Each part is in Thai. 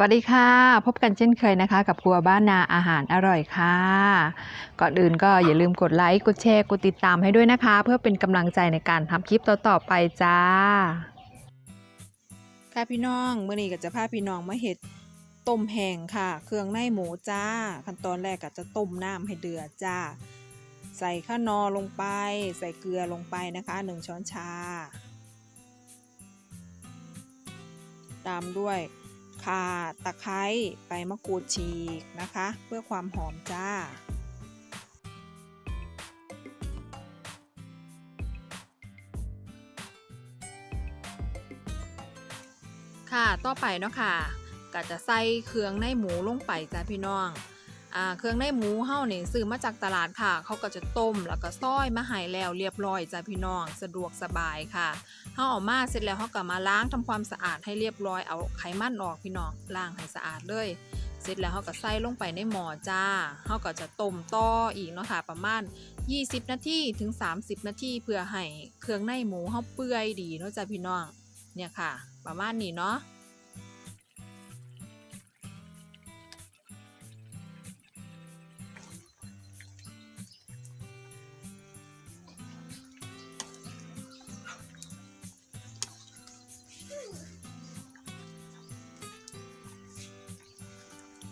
วัสดีค่ะ พบกันเช่นเคยนะคะ กับครัวบ้านนาอาหารอร่อยค่ะ ก่อนอื่นก็อย่าลืมกดไลค์กดแชร์กดติดตามให้ด้วยนะคะ เพื่อเป็นกำลังใจในการทำคลิปต่อๆไปจ้าค่ะพี่น้องเมื่อนี้ก็จะพาพี่น้องมาเห็ดต้มแห้งค่ะ เครื่องในหมูจ้า ขั้นตอนแรกก็จะต้มน้ำให้เดือดจ้า ใส่ข้าวนอลงไป ใส่เกลือลงไปนะคะหนึ่งช้อนชา ตามด้วย ข่าตะไคร้ใบมะกรูดฉีกนะคะ เพื่อความหอมจ้า ค่ะต่อไปเนาะค่ะก็จะใส่เครื่องในหมูลงไปจ้าพี่น้อง เครื่องในหมูเฮาเนี่ยซื้อมาจากตลาดค่ะ เขาก็จะต้มแล้วก็ซอยมาให้แล้วเรียบร้อยจ้าพี่น้องสะดวกสบายค่ะเฮาออกมาเสร็จแล้วเฮาก็มาล้างทำความสะอาดให้เรียบร้อยเอาไขมันออกพี่น้องล้างให้สะอาดเลย เสร็จแล้วเฮาก็ใส่ลงไปในหม้อจ้าเฮาก็จะต้มต่ออีกเนาะค่ะประมาณ 20 นาทีถึง 30 นาทีเพื่อให้เครื่องในหมูเฮาเปื่อยดีเนาะจ้าพี่น้องเนี่ยค่ะ ประมาณนี้เนาะ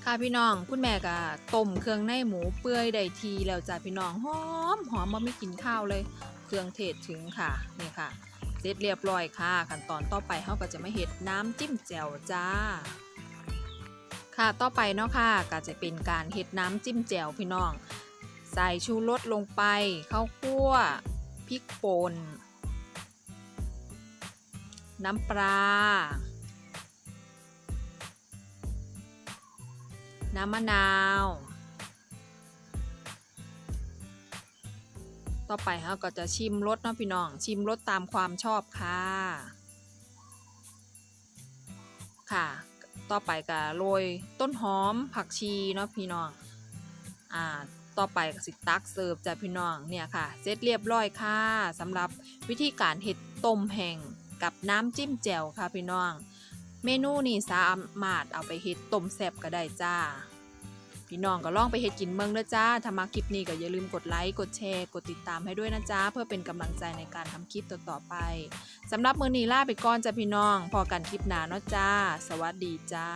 ค่ะพี่น้องคุณแม่ก็ต้มเครื่องในหมูเปื่อยได้ทีแล้วจ้ะพี่น้องหอมหอมมาไม่กินข้าวเลย เครื่องเทศถึงค่ะนี่ค่ะ เสร็จเรียบร้อยค่ะ ขั้นตอนต่อไปเขาก็จะมาเห็ดน้ำจิ้มแจ่วจ้า ค่ะต่อไปเนาะค่ะก็จะเป็นการเห็ดน้ำจิ้มแจ่วพี่น้อง ใส่ชูรสลงไปข้าวคั่วพริกป่นน้ำปลา น้ำมะนาว ต่อไปเราก็จะชิมรสเนาะพี่น้อง ชิมรสตามความชอบค่ะ ค่ะ ต่อไปก็โรยต้นหอมผักชีเนาะพี่น้อง อ่าต่อไปก็สิตักเสิร์ฟจ้ะพี่น้องเนี่ยค่ะเสร็จเรียบร้อยค่ะสำหรับวิธีการเห็ดต้มแห้งกับน้ำจิ้มแจ่วค่ะพี่น้อง เมนูนี้สามารถเอาไปเฮ็ดต้มแซ่บก็ได้จ้า พี่น้องก็ลองไปเฮ็ดกินเมืองเด้อจ้า ถ้ามาคลิปนี้ก็อย่าลืมกดไลค์ กดแชร์ กดติดตามให้ด้วยนะจ้า เพื่อเป็นกำลังใจในการทำคลิปต่อๆไปสำหรับมื้อนี้ลาไปก่อนจ้าพี่น้อง พอกันคลิปหน้าเนาะจ้า สวัสดีจ้า